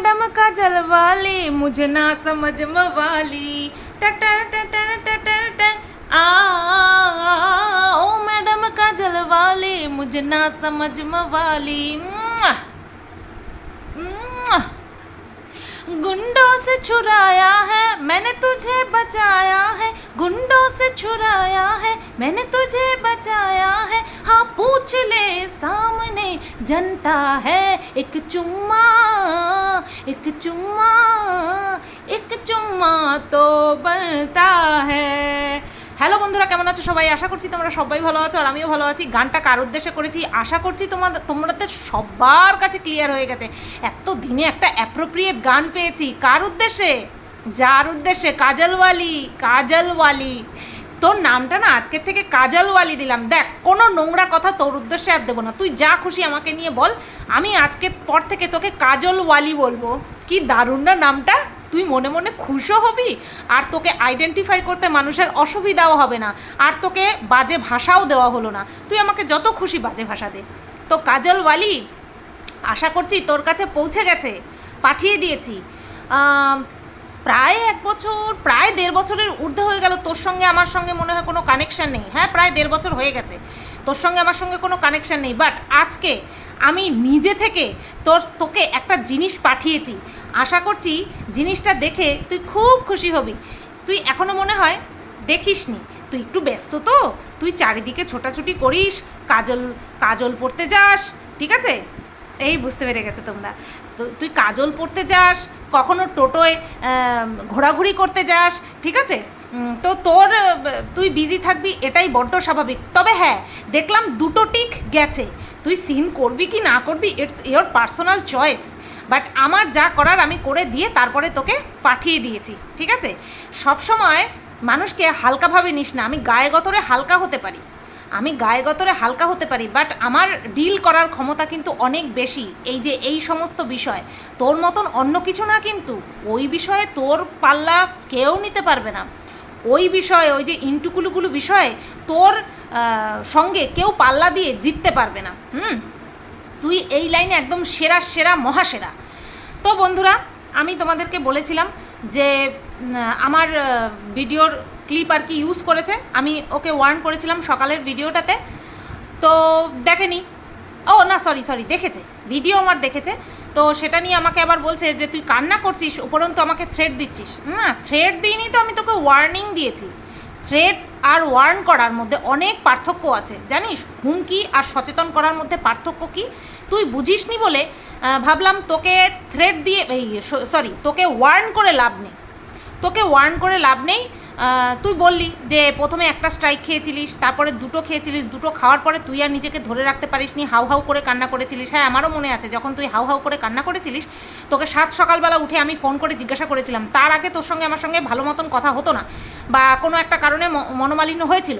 Madam का जलवा ले मुझे ना समझ मवाली। टटर टटर टटर ट आ, ओ मैडम का जलवा ले मुझे ना समझ मवाली। गुंडों से छुराया है, मैंने तुझे बचाया है। गुंडों से छुराया है, मैंने तुझे बचाया है। हाँ पूछ ले सामने, जनता है, एक चुम्मा एक चुम्मा एक चुम्मा तो बनता है। হ্যালো বন্ধুরা, কেমন আছো সবাই? আশা করছি তোমরা সবাই ভালো আছো আর আমিও ভালো আছি। গানটা কার উদ্দেশ্যে করেছি? আশা করছি তোমাদের তোমাদের সবার কাছে ক্লিয়ার হয়ে গেছে। এত দিনে একটা অ্যাপ্রোপ্রিয়েট গান পেয়েছি। কার উদ্দেশ্যে? যার উদ্দেশ্যে? কাজলওয়ালি কাজলওয়ালি। তোর নামটা না আজকের থেকে কাজলওয়ালি দিলাম। দেখ, কোনো নোংরা কথা তোর উদ্দেশ্যে আর দেবো না। তুই যা খুশি আমাকে নিয়ে বল। আমি আজকের পর থেকে তোকে কাজলওয়ালি বলব। কি দারুণ না নামটা? তুই মনে মনে খুশও হবি, আর তোকে আইডেন্টিফাই করতে মানুষের অসুবিধাও হবে না, আর তোকে বাজে ভাষাও দেওয়া হলো না। তুই আমাকে যত খুশি বাজে ভাষা দে। তো কাজলওয়ালি আশা করছি তোর কাছে পৌঁছে গেছে, পাঠিয়ে দিয়েছি। প্রায় এক বছর, প্রায় দেড় বছরের ঊর্ধ্বে হয়ে গেল তোর সঙ্গে আমার সঙ্গে মনে হয় কোনো কানেকশান নেই। হ্যাঁ প্রায় দেড় বছর হয়ে গেছে, তোর সঙ্গে আমার সঙ্গে কোনো কানেকশান নেই। বাট আজকে আমি নিজে থেকে তোর, তোকে একটা জিনিস পাঠিয়েছি। আশা করছি জিনিসটা দেখে তুই খুব খুশি হবি। তুই এখনও মনে হয় দেখিসনি। তুই একটু ব্যস্ত তো। তুই চারিদিকে ছোটাছুটি করিস, কাজল কাজল পড়তে যাস, ঠিক আছে? এই বুঝতে পেরে গেছে তোমরা। তো তুই কাজল পড়তে যাস, কখনো টোটোয় ঘোরাঘুরি করতে যাস, ঠিক আছে? তো তোর তুই বিজি থাকবি, এটাই বড্ড স্বাভাবিক। তবে হ্যাঁ দেখলাম দুটো টিক গেছে। তুই সিন করবি কি না করবি it's your personal choice but আমার যা করার আমি করে দিয়ে তারপরে তোকে পাঠিয়ে দিয়েছি, ঠিক আছে? সবসময় মানুষকে হালকাভাবে নিস না, আমি গায়ে গতরে হালকা হতে পারি। আমি গায়ে গতরে হালকা হতে পারি বাট আমার ডিল করার ক্ষমতা কিন্তু অনেক বেশি। এই যে এই সমস্ত বিষয়, তোর মতন অন্য কিছু না কিন্তু, ওই বিষয়ে তোর পাল্লা কেউ নিতে পারবে না। ওই বিষয়ে, ওই যে ইন্টুকুলুকুলু বিষয়ে তোর সঙ্গে কেউ পাল্লা দিয়ে জিততে পারবে না, হুম? তুই এই লাইনে একদম সেরা সেরা মহাসেরা তো বন্ধুরা, আমি তোমাদেরকে বলেছিলাম যে আমার ভিডিওর ক্লিপ আর কি ইউজ করেছে। আমি ওকে ওয়ার্ন করেছিলাম সকালের ভিডিওটাতে। তো দেখেনি। ও, না সরি সরি দেখেছে। ভিডিও আমার দেখেছে। তো সেটা নিয়ে আমাকে আবার বলছে যে, তুই কান্না করছিস, উপরন্তু আমাকে থ্রেড দিচ্ছিস। না থ্রেড দিইনি তো, আমি তোকে ওয়ার্নিং দিয়েছি। থ্রেড আর ওয়ার্ন করার মধ্যে অনেক পার্থক্য আছে। জানিস, হুমকি আর সচেতন করার মধ্যে পার্থক্য কি? তুই বুঝিসনি বলে ভাবলাম তোকে থ্রেড দিয়ে, এই সরি তোকে ওয়ার্ন করে লাভ নেই। তোকে ওয়ার্ন করে লাভ নেই। তুই বললি যে প্রথমে একটা স্ট্রাইক খেয়েছিলিস, তারপরে দুটো খেয়েছিলিস, দুটো খাওয়ার পরে তুই আর নিজেকে ধরে রাখতে পারিসনি, হাউ হাউ করে কান্না করেছিলিস। হ্যাঁ আমারও মনে আছে, যখন তুই হাউ হাউ করে কান্না করেছিলিস, তোকে সাত সকালবেলা উঠে আমি ফোন করে জিজ্ঞাসা করেছিলাম। তার আগে তোর সঙ্গে আমার সঙ্গে ভালো মতন কথা হতো না বা কোনো একটা কারণে মনোমালিন্য হয়েছিল।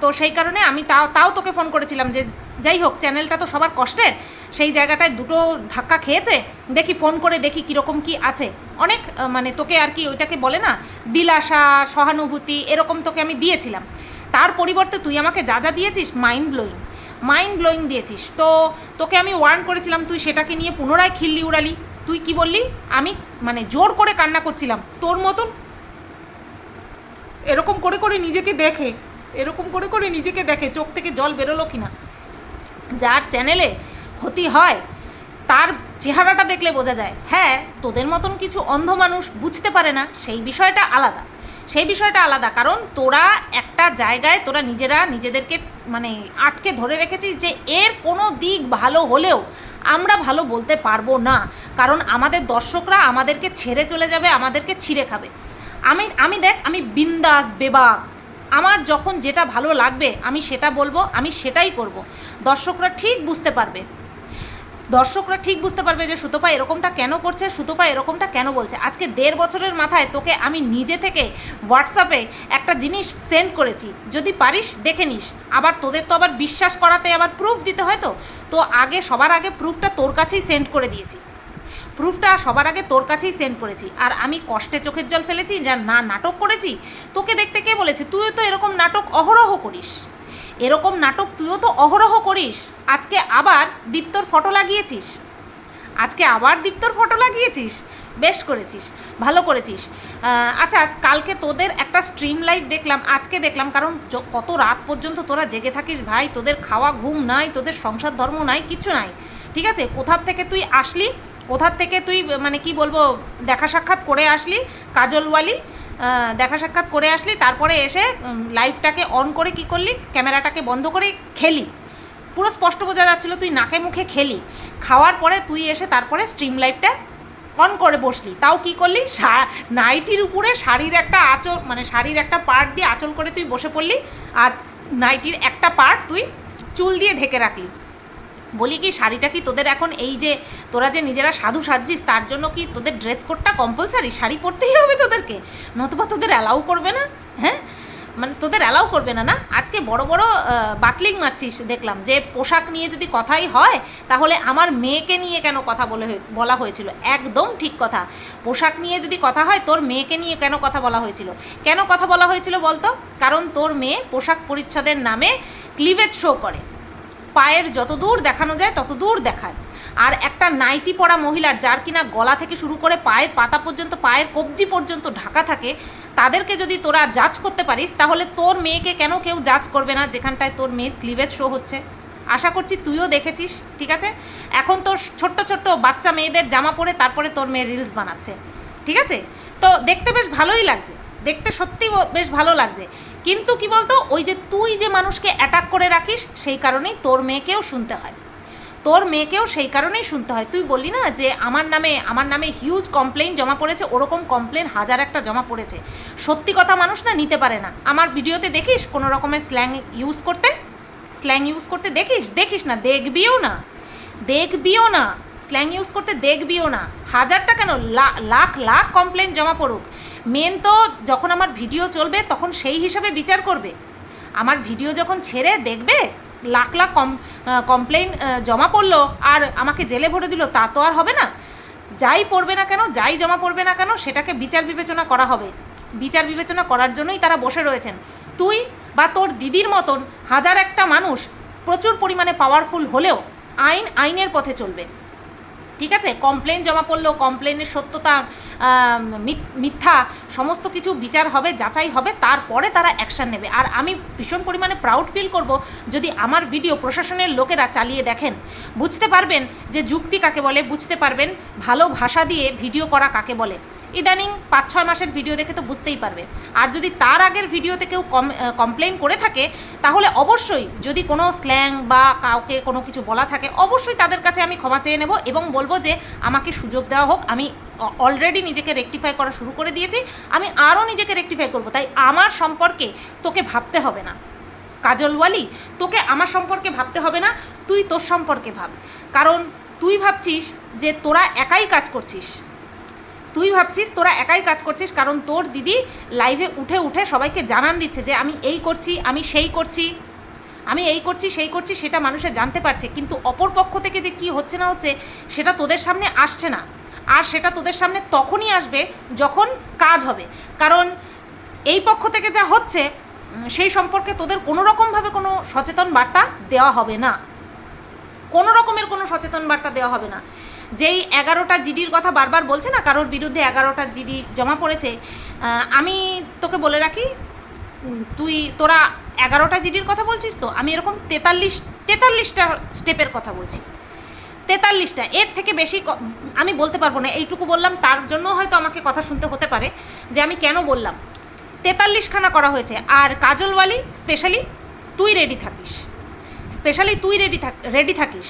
তো সেই কারণে আমি তাও তাও তোকে ফোন করেছিলাম যে যাই হোক চ্যানেলটা তো সবার কষ্টের। সেই জায়গাটায় দুটো ধাক্কা খেয়েছে। দেখি ফোন করে দেখি কীরকম কি আছে। অনেক মানে তোকে আর কি ওইটাকে বলে না দিলাসা সহানুভূতি, এরকম তোকে আমি দিয়েছিলাম। তার পরিবর্তে তুই আমাকে যা যা দিয়েছিস মাইন্ড ব্লোয়িং মাইন্ড ব্লোয়িং দিয়েছিস। তো তোকে আমি ওয়ার্ন করেছিলাম, তুই সেটাকে নিয়ে পুনরায় খিল্লি উড়ালি। তুই কি বললি? আমি মানে জোর করে কান্না করছিলাম। তোর মতন এরকম করে করে নিজেকে দেখে এরকম করে করে নিজেকে দেখে, চোখ থেকে জল বেরোলো কি না যার চ্যানেলে ক্ষতি হয়, তার চেহারাটা দেখলে বোঝা যায় হ্যাঁ তোদের মতন কিছু অন্ধ মানুষ বুঝতে পারে না, সেই বিষয়টা আলাদা। সেই বিষয়টা আলাদা, কারণ তোরা একটা জায়গায়, তোরা নিজেরা নিজেদেরকে মানে আটকে ধরে রেখেছিস যে এর কোনো দিক ভালো হলেও আমরা ভালো বলতে পারব না। কারণ আমাদের দর্শকরা আমাদেরকে ছেড়ে চলে যাবে, আমাদেরকে ছিঁড়ে খাবে। আমি আমি দেখ, আমি বিন্দাস বেবাগ আমার যখন যেটা ভালো লাগবে, আমি সেটা বলব, আমি সেটাই করব। দর্শকরা ঠিক বুঝতে পারবে। দর্শকরা ঠিক বুঝতে পারবে যে সুতপা এরকমটা কেন করছে, সুতপা এরকমটা কেন বলছে। আজকে দেড় বছরের মাথায় তোকে আমি নিজে থেকে হোয়াটসঅ্যাপে একটা জিনিস সেন্ড করেছি। যদি পারিস, দেখে নিস। আবার তোদের তো আবার বিশ্বাস করাতে আবার প্রুফ দিতে হয় তো? তো আগে, সবার আগে প্রুফটা তোর কাছেই সেন্ড করে দিয়েছি। প্রুফটা সবার আগে তোর কাছেই সেন্ড করেছি। আর আমি কষ্টে চোখের জল ফেলেছি, যা না নাটক করেছি, তোকে দেখতে কে বলেছে? তুইও তো এরকম নাটক অহরহ করিস। এরকম নাটক তুইও তো অহরহ করিস। আজকে আবার দীপ্তর ফটো লাগিয়েছিস। আজকে আবার দীপ্তর ফটো লাগিয়েছিস? বেশ করেছিস, ভালো করেছিস। আচ্ছা কালকে তোদের একটা স্ট্রিম লাইট দেখলাম, আজকে দেখলাম, কারণ কত রাত পর্যন্ত তোরা জেগে থাকিস ভাই? তোদের খাওয়া ঘুম নাই, তোদের সংসার ধর্ম নাই, কিছু নাই। ঠিক আছে? কোথার থেকে তুই আসলি? কোথার থেকে তুই মানে কি বলব, দেখা সাক্ষাৎ করে আসলি, কাজলওয়ালি দেখা সাক্ষাৎ করে আসলি, তারপরে এসে লাইফটাকে অন করে কি করলি, ক্যামেরাটাকে বন্ধ করে খেলি। পুরো স্পষ্ট বোঝা যাচ্ছিল তুই নাকে মুখে খেলি। খাওয়ার পরে তুই এসে তারপরে স্ট্রিম লাইফটা অন করে বসলি। তাও কি করলি নাইটির উপরে শাড়ির একটা আঁচল মানে শাড়ির একটা পার্ট দিয়ে আঁচল করে তুই বসে পড়লি, আর নাইটির একটা পার্ট তুই চুল দিয়ে ঢেকে রাখলি। বলি কি, শাড়িটা কি তোদের এখন এই যে তোরা যে নিজেরা সাধু সাজছিস, তার জন্য কি তোদের ড্রেস কোডটা কম্পালসারি শাড়ি পরতেই হবে তোদেরকে। নতুবা তোদের অ্যালাউ করবে না? হ্যাঁ? মানে তোদের অ্যালাউ করবে না না? আজকে বড় বড় বাতলিং মারছিস, দেখলাম যে পোশাক নিয়ে যদি কথাই হয়, তাহলে আমার মেয়েকে নিয়ে কেন কথা বলে বলা হয়েছিল? একদম ঠিক কথা। পোশাক নিয়ে যদি কথা হয়, তোর মেয়েকে নিয়ে কেন কথা বলা হয়েছিল? কেন কথা বলা হয়েছিল বলতো? কারণ তোর মেয়ে পোশাক পরিচ্ছদের নামে ক্লিভেজ শো করে। পায়ের যত দূর দেখানো যায়, তত দূর দেখায়। আর একটা নাইটি পরা মহিলার যার কিনা গলা থেকে শুরু করে পায়ের পাতা পর্যন্ত, পায়ের কবজি পর্যন্ত ঢাকা থাকে, তাদেরকে যদি তোরা জাজ করতে পারিস, তাহলে তোর মেয়েকে কেন কেউ জাজ করবে না যেখানটায় তোর মেয়ের ক্লিভেজ শো হচ্ছে? আশা করছি তুইও দেখেছিস, ঠিক আছে? এখন তোর ছোট্ট ছোট্ট বাচ্চা মেয়েদের জামা পরে তারপরে তোর মেয়ে রিলস বানাচ্ছে, ঠিক আছে? তো দেখতে বেশ ভালোই লাগছে, দেখতে সত্যি বেশ ভালো লাগছে। কিন্তু কি বলতো, ওই যে তুই যে মানুষকে অ্যাটাক করে রাখিস, সেই কারণেই তোর মেয়েকেও শুনতে হয়। তোর মেয়েকেও সেই কারণেই শুনতে হয়। তুই বললি না যে আমার নামে আমার নামে হিউজ কমপ্লেন জমা পড়েছে, ওরকম কমপ্লেন হাজার একটা জমা পড়েছে। সত্যি কথা মানুষ না নিতে পারে না। আমার ভিডিওতে দেখিস কোনো রকমের স্ল্যাং ইউজ করতে? স্ল্যাং ইউজ করতে দেখিস? দেখিস না, দেখবিও না। দেখবিও না। স্ল্যাং ইউজ করতে দেখবিও না। হাজারটা কেন? লাখ লাখ কমপ্লেন জমা পড়ুক। মেন তো যখন আমার ভিডিও চলবে, তখন সেই হিসাবে বিচার করবে। আমার ভিডিও যখন ছেড়ে দেখবে, লাখ লাখ কম কমপ্লেন জমা পড়ল, আর আমাকে জেলে ভরে দিল, তা তো আর হবে না। যাই পড়বে না কেন, যাই জমা পড়বে না কেন, সেটাকে বিচার বিবেচনা করা হবে। বিচার বিবেচনা করার জন্যই তারা বসে রয়েছেন। তুই বা তোর দিদির মতন হাজার একটা মানুষ প্রচুর পরিমাণে পাওয়ারফুল হলেও আইন আইনের পথে চলবে। ঠিক আছে? কমপ্লেন জমা পড়ল কমপ্লেনের সত্যতা মিথ্যা সমস্ত কিছু বিচার হবে, যাচাই হবে, তারপরে তারা অ্যাকশান নেবে। আর আমি ভীষণ পরিমাণে প্রাউড ফিল করব যদি আমার ভিডিও প্রশাসনের লোকেরা চালিয়ে দেখেন। বুঝতে পারবেন যে যুক্তি কাকে বলে, বুঝতে পারবেন ভালো ভাষা দিয়ে ভিডিও করা কাকে বলে। ইদানিং পাঁচ, ছয় মাসের ভিডিও দেখে তো বুঝতেই পারবে। আর যদি তার আগের ভিডিওতে কেউ কম কমপ্লেন করে থাকে, তাহলে অবশ্যই যদি কোনো স্ল্যাং বা কাউকে কোনো কিছু বলা থাকে, অবশ্যই তাদের কাছে আমি ক্ষমা চেয়ে নেব এবং বলব যে, আমাকে সুযোগ দেওয়া হোক, আমি অলরেডি নিজেকে রেকটিফাই করা শুরু করে দিয়েছি, আমি আরও নিজেকে রেকটিফাই করব। তাই আমার সম্পর্কে তোকে ভাবতে হবে না। কাজলওয়ালি তোকে আমার সম্পর্কে ভাবতে হবে না, তুই তোর সম্পর্কে ভাব। কারণ তুই ভাবছিস যে তোরা একাই কাজ করছিস। তুই ভাবছিস, তোরা একাই কাজ করছিস, কারণ তোর দিদি লাইভে উঠে উঠে সবাইকে জানান দিচ্ছে যে, আমি এই করছি, আমি সেই করছি, আমি এই করছি, সেই করছি, সেটা মানুষে জানতে পারছে। কিন্তু অপর পক্ষ থেকে যে কি হচ্ছে না হচ্ছে, সেটা তোদের সামনে আসছে না। আর সেটা তোদের সামনে তখনই আসবে যখন কাজ হবে। কারণ এই পক্ষ থেকে যা হচ্ছে সেই সম্পর্কে তোদের কোনো রকমভাবে কোনো সচেতন বার্তা দেওয়া হবে না। কোনো রকমের কোনো সচেতন বার্তা দেওয়া হবে না। যেই এগারোটা জিডির কথা বারবার বলছে না, কারোর বিরুদ্ধে এগারোটা জিডি জমা পড়েছে আমি তোকে বলে রাখি তুই, তোরা এগারোটা জিডির কথা বলছিস তো, আমি এরকম তেতাল্লিশ, তেতাল্লিশটা স্টেপের কথা বলছি। তেতাল্লিশটা, এর থেকে বেশি আমি বলতে পারব না, এইটুকু বললাম, তার জন্য হয়তো আমাকে কথা শুনতে হতে পারে, যে আমি কেন বললাম। তেতাল্লিশখানা করা হয়েছে, আর কাজলওয়ালি স্পেশালি তুই রেডি থাকিস। স্পেশালি তুই রেডি থাক রেডি থাকিস।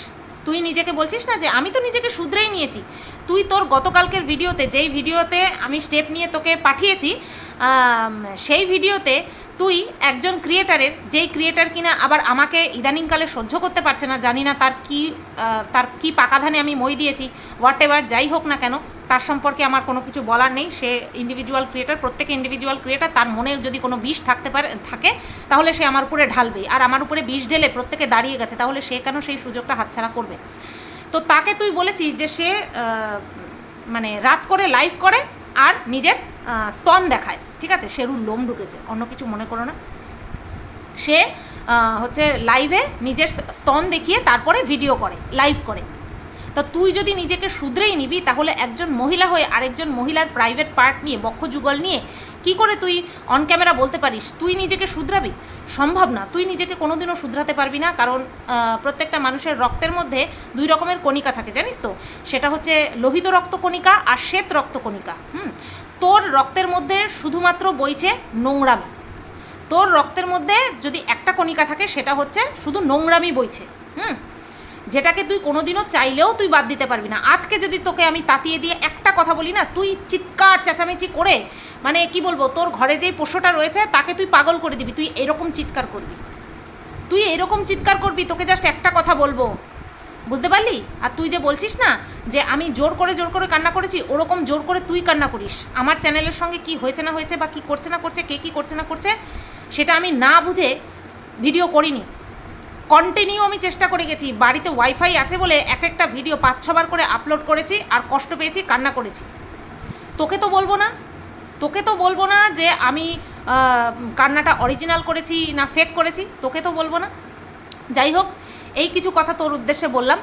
তুই নিজেকে বলছিস না যে আমি তো নিজেকে শুধরেই নিয়েছি? তুই তোর গতকালকের ভিডিওতে, যেই ভিডিওতে আমি স্টেপ নিয়ে তোকে পাঠিয়েছি সেই ভিডিওতে তুই একজন ক্রিয়েটারের যেই ক্রিয়েটার কিনা আবার আমাকে ইদানিংকালে সহ্য করতে পারছে না, জানি না তার কি তার কি পাকাধানে আমি মই দিয়েছি হোয়াট এভার যাই হোক না কেন, তার সম্পর্কে আমার কোনো কিছু বলার নেই। সে ইন্ডিভিজুয়াল ক্রিয়েটার প্রত্যেকে ইন্ডিভিজুয়াল ক্রিয়েটার তার মনে যদি কোনো বিষ থাকতে পারে, থাকে, তাহলে সে আমার উপরে ঢালবে। আর আমার উপরে বিষ ঢেলে প্রত্যেকে দাঁড়িয়ে গেছে, তাহলে সে কেন সেই সুযোগটা হাতছাড়া করবে? তো তাকে তুই বলেছিস যে সে মানে রাত করে লাইভ করে আর নিজের স্তন দেখায়। ঠিক আছে? সেরুর লোম ঢুকেছে। অন্য কিছু মনে করো না। সে হচ্ছে লাইভে নিজের স্তন দেখিয়ে তারপরে ভিডিও করে লাইভ করে। তা তুই যদি নিজেকে শুধরেই নিবি, তাহলে একজন মহিলা হয়ে আরেকজন মহিলার প্রাইভেট পার্ট নিয়ে, বক্ষ যুগল নিয়ে, কি করে তুই অন ক্যামেরা বলতে পারিস? তুই নিজেকে শুধরাবি? সম্ভব না। তুই নিজেকে কোনোদিনও শুধরাতে পারবি না, কারণ প্রত্যেকটা মানুষের রক্তের মধ্যে দুই রকমের কণিকা থাকে, জানিস তো? সেটা হচ্ছে লোহিত রক্ত কণিকা আর শ্বেত রক্ত কণিকা, হুম? তোর রক্তের মধ্যে শুধুমাত্র বইছে নোংরামি। তোর রক্তের মধ্যে যদি একটা কণিকা থাকে, সেটা হচ্ছে শুধু নোংরামি বইছে, হুম? যেটাকে তুই কোনোদিনও চাইলেও তুই বাদ দিতে পারবি না। আজকে যদি তোকে আমি তাতিয়ে দিয়ে একটা কথা বলি না, তুই চিৎকার, চেঁচামেচি করে মানে কি বলব, তোর ঘরে যেই পোষ্যটা রয়েছে, তাকে তুই পাগল করে দিবি, তুই এরকম চিৎকার করবি। তুই এরকম চিৎকার করবি, তোকে জাস্ট একটা কথা বলব বুঝতে পারলি? আর তুই যে বলছিস না যে আমি জোর করে জোর করে কান্না করেছি, ওরকম জোর করে তুই কান্না করিস। আমার চ্যানেলের সঙ্গে কি হয়েছে না হয়েছে বা কি করছে না করছে, কে কী করছে না করছে, সেটা আমি না বুঝে ভিডিও করিনি। কন্টিনিউ আমি চেষ্টা করে গেছি। বাড়িতে ওয়াইফাই আছে বলে এক একটা ভিডিও পাঁচ ছবার করে আপলোড করেছি আর কষ্ট পেয়েছি, কান্না করেছি। তোকে তো বলব না। তোকে তো বলব না যে আমি কান্নাটা অরিজিনাল করেছি না ফেক করেছি। তোকে তো বলব না। যাই হোক এই কিছু কথা তোর উদ্দেশ্যে বললাম।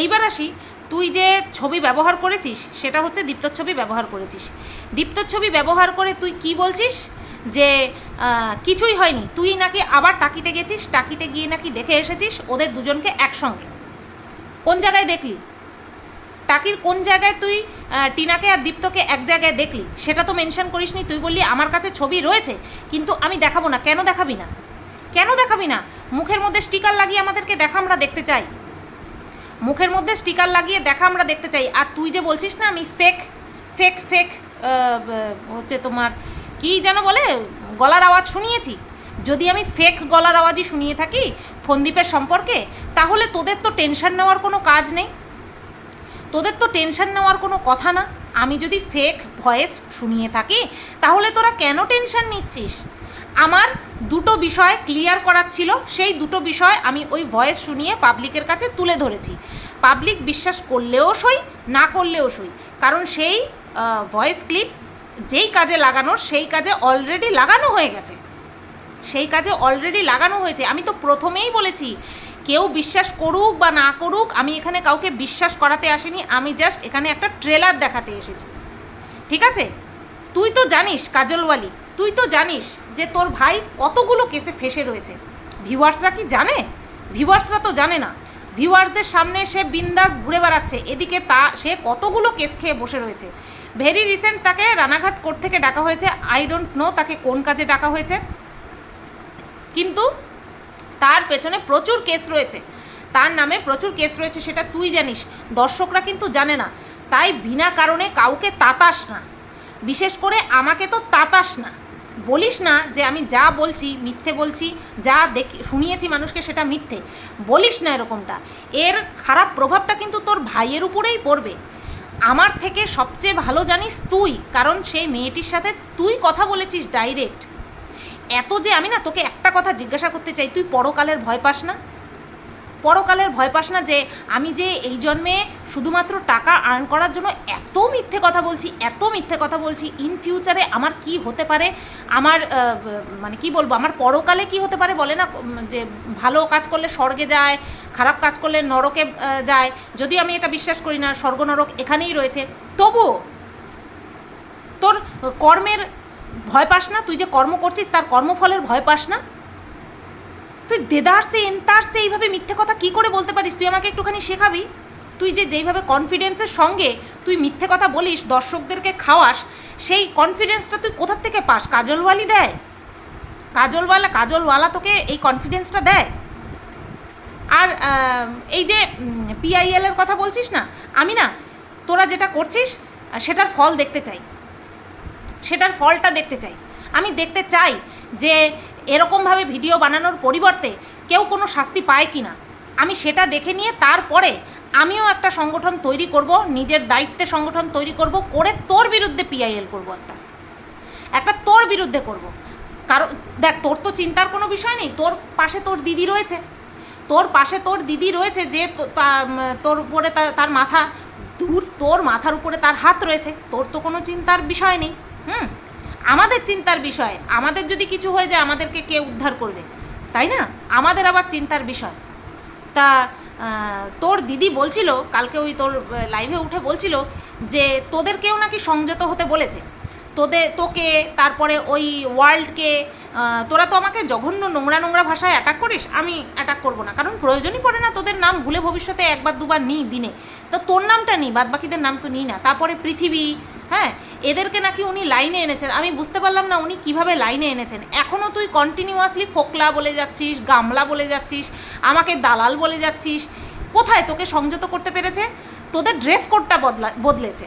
এইবার আসি, তুই যে ছবি ব্যবহার করেছিস, সেটা হচ্ছে দীপ্তর ছবি ব্যবহার করেছিস। দীপ্তর ছবি ব্যবহার করে তুই কি বলছিস? যে কিছুই হয়নি, তুই নাকি আবার টাকিতে গেছিস, টাকিতে গিয়ে নাকি দেখে এসেছিস ওদের দুজনকে একসঙ্গে। কোন জায়গায় দেখলি? টাকির কোন জায়গায় তুই টিনাকে আর দীপ্তকে এক জায়গায় দেখলি? সেটা তো মেনশন করিসনি, তুই বললি আমার কাছে ছবি রয়েছে, কিন্তু আমি দেখাবো না, কেন দেখাবি না? কেন দেখাবি না? মুখের মধ্যে স্টিকার লাগিয়ে আমাদেরকে দেখা আমরা দেখতে চাই। মুখের মধ্যে স্টিকার লাগিয়ে দেখা আমরা দেখতে চাই। আর তুই যে বলছিস না, আমি ফেক ফেক ফেক হচ্ছে তোমার কি যেন বলে, গলার আওয়াজ শুনিয়েছি। যদি আমি ফেক গলার আওয়াজই শুনিয়ে থাকি ফন্দীপের সম্পর্কে, তাহলে তোদের তো টেনশন নেওয়ার কোনো কাজ নেই। তোদের তো টেনশন নেওয়ার কোনো কথা না। আমি যদি ফেক ভয়েস শুনিয়ে থাকি, তাহলে তোরা কেন টেনশন নিচ্ছিস? আমার দুটো বিষয় ক্লিয়ার করার ছিল। সেই দুটো বিষয় আমি ওই ভয়েস শুনিয়ে পাবলিকের কাছে তুলে ধরেছি। পাবলিক বিশ্বাস করলেও সই, না করলেও সই। কারণ সেই ভয়েস ক্লিপ যেই কাজে লাগানোর, সেই কাজে অলরেডি লাগানো হয়ে গেছে। সেই কাজে অলরেডি লাগানো হয়েছে। আমি তো প্রথমেই বলেছি, কেউ বিশ্বাস করুক বা না করুক, আমি এখানে কাউকে বিশ্বাস করাতে আসিনি। আমি জাস্ট এখানে একটা ট্রেলার দেখাতে এসেছি। ঠিক আছে? তুই তো জানিস, কাজলওয়ালি, তুই তো জানিস যে তোর ভাই কতগুলো কেসে ফেসে রয়েছে। ভিউয়ার্সরা কি জানে? ভিউয়ার্সরা তো জানে না। ভিউয়ার্সদের সামনে সে বিন্দাস ঘুরে বেড়াচ্ছে। এদিকে তা, সে কতগুলো কেস খেয়ে বসে রয়েছে। ভেরি রিসেন্ট তাকে রানাঘাট কোর্ট থেকে ডাকা হয়েছে। আই ডোন্ট নো তাকে কোন কাজে ডাকা হয়েছে। কিন্তু তার পেছনে প্রচুর কেস রয়েছে। তার নামে প্রচুর কেস রয়েছে সেটা তুই জানিস। দর্শকরা কিন্তু জানে না। তাই বিনা কারণে কাউকে তাতাস না। বিশেষ করে আমাকে তো তাতাস না। বলিস না যে আমি যা বলছি মিথ্যে বলছি, যা দেখি, শুনিয়েছি মানুষকে সেটা মিথ্যে। বলিস না এরকমটা। এর খারাপ প্রভাবটা কিন্তু তোর ভাইয়ের উপরেই পড়বে। আমার থেকে সবচেয়ে ভালো জানিস তুই, কারণ সেই মেয়েটির সাথে তুই কথা বলেছিস ডাইরেক্ট এত যে আমি না তোকে একটা কথা জিজ্ঞাসা করতে চাই, তুই পরকালের ভয় পাস না? পরকালের ভয় পাস না যে আমি যে এই জন্মে শুধুমাত্র টাকা আর্ন করার জন্য এত মিথ্যে কথা বলছি, এত মিথ্যে কথা বলছি ইন ফিউচারে আমার কি হতে পারে? আমার মানে কি বলব, আমার পরকালে কি হতে পারে বলে না? যে ভালো কাজ করলে স্বর্গে যায়, খারাপ কাজ করলে নরকে যায়। যদি আমি এটা বিশ্বাস করি না, স্বর্গ নরক এখানেই রয়েছে। তবুও তোর কর্মের ভয় পাস না, তুই যে কর্ম করছিস তার কর্মফলের ভয় পাস না? তুই দেদারসে এন্তারসে এইভাবে মিথ্যে কথা কি করে বলতে পারিস? তুই আমাকে একটুখানি শেখাবি? তুই যে যেইভাবে কনফিডেন্সের সঙ্গে তুই মিথ্যে কথা বলিস, দর্শকদেরকে খাওয়াস, সেই কনফিডেন্সটা তুই কোথার থেকে পাস? কাজলওয়ালি দেয়? কাজলওয়ালা কাজলওয়ালা তোকে এই কনফিডেন্সটা দেয়? আর এই যে পিআইএল এর কথা বলছিস না? আমি না, তোরা যেটা করছিস, সেটার ফল দেখতে চাই। সেটার ফলটা দেখতে চাই। আমি দেখতে চাই যে এরকমভাবে ভিডিও বানানোর পরিবর্তে কেউ কোনো শাস্তি পায় কি না? আমি সেটা দেখে নিয়ে তারপরে আমিও একটা সংগঠন তৈরি করব, নিজের দায়িত্বে সংগঠন তৈরি করব, করে তোর বিরুদ্ধে পিআইএল করব একটা। একটা তোর বিরুদ্ধে করব। কারণ, দেখ, তোর তো চিন্তার কোনো বিষয় নেই, তোর পাশে তোর দিদি রয়েছে। তোর পাশে তোর দিদি রয়েছে যে তোর উপরে তার মাথা দূর, তোর মাথার উপরে তার হাত রয়েছে, তোর তো কোনো চিন্তার বিষয় নেই, হুম? আমাদের চিন্তার বিষয়, আমাদের যদি কিছু হয়ে যায়, আমাদেরকে কে উদ্ধার করবে? তাই না? আমাদের আবার চিন্তার বিষয়। তা তোর দিদি বলছিল, কালকে ওই তোর লাইভে উঠে বলছিল যে, তোদেরকেও নাকি সংযত হতে বলেছে। তোদের তোকে, তারপরে ওই ওয়ার্ল্ডকে তোরা তো আমাকে জঘন্য নোংরা নোংরা ভাষায় অ্যাটাক করিস, আমি অ্যাটাক করব না। কারণ প্রয়োজনই পড়ে না তোদের নাম, ভুলে ভবিষ্যতে একবার দুবার নিই দিনে। তো তোর নামটা নিই বাদ বাকিদের নাম তো নিই না। তারপরে পৃথিবী হ্যাঁ এদেরকে নাকি উনি লাইনে এনেছেন। আমি বুঝতে পারলাম না উনি কীভাবে লাইনে এনেছেন। এখনও তুই কন্টিনিউয়াসলি ফোকলা বলে যাচ্ছিস, গামলা বলে যাচ্ছিস, আমাকে দালাল বলে যাচ্ছিস। কোথায় তোকে সংযত করতে পেরেছে? তোদের ড্রেস কোডটা বদলা, বদলেছে।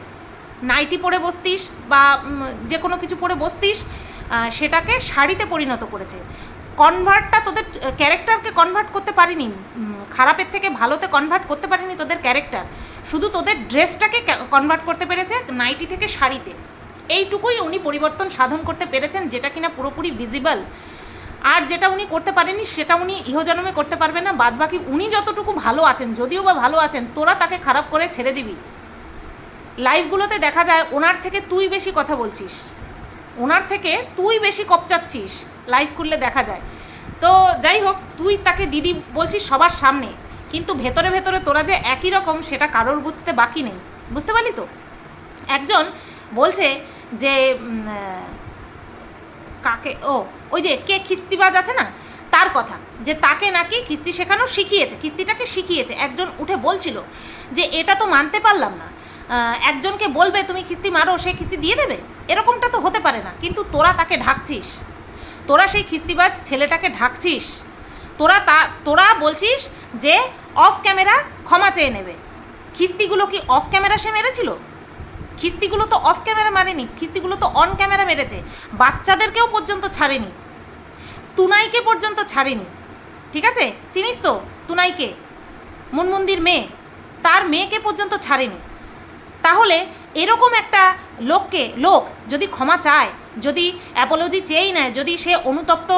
নাইটি পরে বসতিস বা যে কোনো কিছু পরে বসতিস সেটাকে শাড়িতে পরিণত করেছে। কনভার্টটা তোদের ক্যারেক্টারকে কনভার্ট করতে পারিনি। খারাপের থেকে ভালোতে কনভার্ট করতে পারিনি তোদের ক্যারেক্টার শুধু তোদের ড্রেসটাকে কনভার্ট করতে পেরেছে নাইটি থেকে শাড়িতে। এইটুকুই উনি পরিবর্তন সাধন করতে পেরেছেন, যেটা কিনা পুরোপুরি ভিজিবল আর যেটা উনি করতে পারেননি, সেটা উনি ইহজন্মে করতে পারবে না। বাদ বাকি উনি যতটুকু ভালো আছেন, যদিও বা ভালো আছেন, তোরা তাকে খারাপ করে ছেড়ে দিবি। লাইভগুলোতে দেখা যায় ওনার থেকে তুই বেশি কথা বলছিস। ওনার থেকে তুই বেশি কপচাচ্ছিস লাইভ খুললে দেখা যায়। তো যাই হোক, তুই তাকে দিদি বলছিস সবার সামনে। কিন্তু ভেতরে ভেতরে তোরা যে একই রকম, সেটা কারোর বুঝতে বাকি নেই। বুঝতে পারলি তো? একজন বলছে যে কাকে, ও, ওই যে কে খিস্তিবাজ আছে না, তার কথা, যে তাকে নাকি কিস্তি শেখানো শিখিয়েছে কিস্তিটাকে শিখিয়েছে। একজন উঠে বলছিল যে, এটা তো মানতে পারলাম না। একজনকে বলবে, তুমি কিস্তি মারো, সে কিস্তি দিয়ে দেবে? এরকমটা তো হতে পারে না। কিন্তু তোরা তাকে ঢাকছিস। তোরা সেই খিস্তিবাজ ছেলেটাকে ঢাকছিস। তোরা তা, তোরা বলছিস যে অফ ক্যামেরা ক্ষমা চেয়ে নেবে। খিস্তিগুলো কি অফ ক্যামেরা সে মেরেছিল? খিস্তিগুলো তো অফ ক্যামেরা মারেনি, খিস্তিগুলো তো অন ক্যামেরা মেরেছে। বাচ্চাদেরকেও পর্যন্ত ছাড়েনি। তুনাইকে পর্যন্ত ছাড়েনি। ঠিক আছে? চিনিস তো তুনাইকে? মুনমুন্দির মেয়ে। তার মেয়েকে পর্যন্ত ছাড়েনি। তাহলে এরকম একটা লোককে, লোক যদি ক্ষমা চায়, যদি অ্যাপোলজি চেয়েই নেয়, যদি সে অনুতপ্ত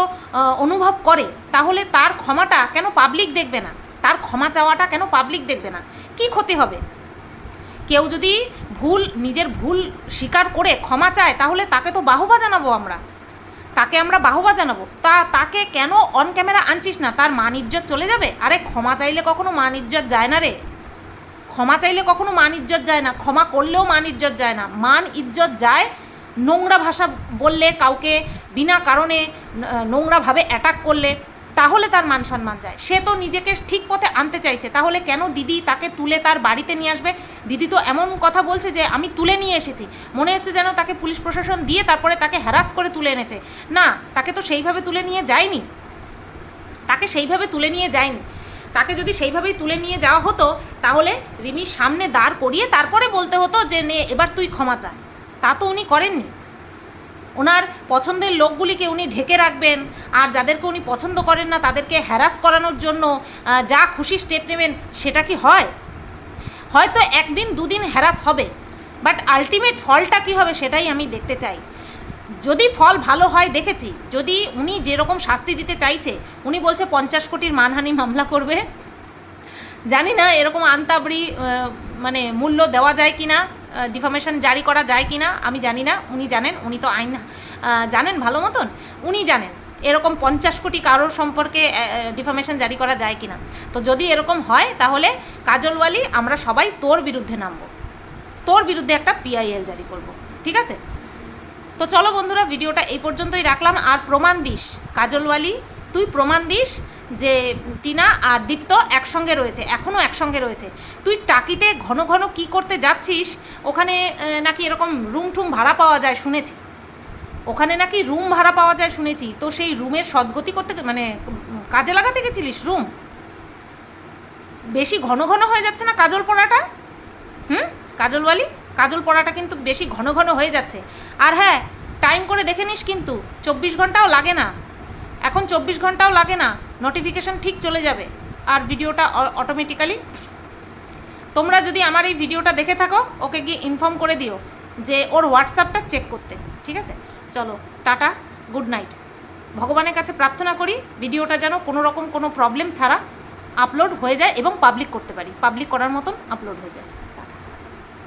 অনুভব করে, তাহলে তার ক্ষমাটা কেন পাবলিক দেখবে না? তার ক্ষমা চাওয়াটা কেন পাবলিক দেখবে না? কি ক্ষতি হবে? কেউ যদি ভুল, নিজের ভুল স্বীকার করে ক্ষমা চায়, তাহলে তাকে তো বাহবা জানাব আমরা। তাকে আমরা বাহবা জানাব। তা, তাকে কেন অন ক্যামেরা আনছিস না? তার মান ইজ্জত চলে যাবে? আরে, ক্ষমা চাইলে কখনো মান ইজ্জত যায় না রে। ক্ষমা চাইলে কখনো মান ইজ্জত যায় না। ক্ষমা করলেও মান ইজ্জত যায় না। মান ইজ্জত যায় নোংরা ভাষা বললে, কাউকে বিনা কারণে নোংরাভাবে অ্যাটাক করলে। তাহলে তার মান সম্মান যায়। সে তো নিজেকে ঠিক পথে আনতে চাইছে। তাহলে কেন দিদি তাকে তুলে তার বাড়িতে নিয়ে আসবে? দিদি তো এমন কথা বলছে যে, আমি তুলে নিয়ে এসেছি। মনে হচ্ছে যেন তাকে পুলিশ প্রশাসন দিয়ে তারপরে তাকে হ্যারাস করে তুলে এনেছে। না, তাকে তো সেইভাবে তুলে নিয়ে যায়নি। তাকে সেইভাবে তুলে নিয়ে যায়নি। তাকে যদি সেইভাবেই তুলে নিয়ে যাওয়া হতো, তাহলে রিমির সামনে দাঁড় করিয়ে তারপরে বলতে হতো যে, নে, এবার তুই ক্ষমা চা। তা তো উনি করেননি। ওনার পছন্দের লোকগুলিকে উনি ঢেকে রাখবেন, আর যাদেরকে উনি পছন্দ করেন না, তাদেরকে হ্যারাস করানোর জন্য যা খুশি স্টেপ নেবেন, সেটা কি হয়? হয়তো একদিন, দুদিন হ্যারাস হবে বাট আলটিমেট ফলটা কী হবে সেটাই আমি দেখতে চাই। যদি ফল ভালো হয়, দেখেছি, যদি উনি যেরকম শাস্তি দিতে চাইছে, উনি বলছে পঞ্চাশ কোটির মানহানি মামলা করবে। জানি না এরকম আনতাবড়ি মানে মূল্য দেওয়া যায় কি না ডিফামেশন জারি করা যায় কি না, আমি জানি না। উনি জানেন, উনি তো আইন জানেন ভালো মতন। উনি জানেন এরকম পঞ্চাশ কোটি কারোর সম্পর্কে ডিফামেশন জারি করা যায় কি না। তো যদি এরকম হয়, তাহলে কাজলওয়ালি, আমরা সবাই তোর বিরুদ্ধে নামব। তোর বিরুদ্ধে একটা পিআইএল জারি করব। ঠিক আছে? তো চলো বন্ধুরা, ভিডিওটা এই পর্যন্তই রাখলাম। আর প্রমাণ দিস, কাজলওয়ালি, তুই প্রমাণ দিস যে টিনা আর দীপ্ত একসঙ্গে রয়েছে এখনও একসঙ্গে রয়েছে। তুই টাকিতে ঘন ঘন কি করতে যাচ্ছিস? ওখানে নাকি এরকম রুম টুম ভাড়া পাওয়া যায় শুনেছি। ওখানে নাকি রুম ভাড়া পাওয়া যায় শুনেছি। তো সেই রুমের সদ্গতি করতে মানে কাজে লাগাতে গেছিলিস রুম? বেশি ঘন ঘন হয়ে যাচ্ছে না কাজল পড়াটা? হুম? কাজলওয়ালি কাজল পড়াটা কিন্তু বেশি ঘন ঘন হয়ে যাচ্ছে। আর হ্যাঁ টাইম করে দেখে নিস কিন্তু, চব্বিশ ঘন্টাও লাগে না। এখন চব্বিশ ঘন্টাও লাগে না। নোটিফিকেশান ঠিক চলে যাবে। আর ভিডিওটা অটোমেটিক্যালি তোমরা যদি আমার এই ভিডিওটা দেখে থাকো, ওকে গিয়ে ইনফর্ম করে দিও যে ওর হোয়াটসঅ্যাপটা চেক করতে। ঠিক আছে? চলো, টাটা গুড নাইট ভগবানের কাছে প্রার্থনা করি, ভিডিওটা যেন কোনো রকম কোনো প্রবলেম ছাড়া আপলোড হয়ে যায় এবং পাবলিক করতে পারি। পাবলিক করার মতন আপলোড হয়ে যায়।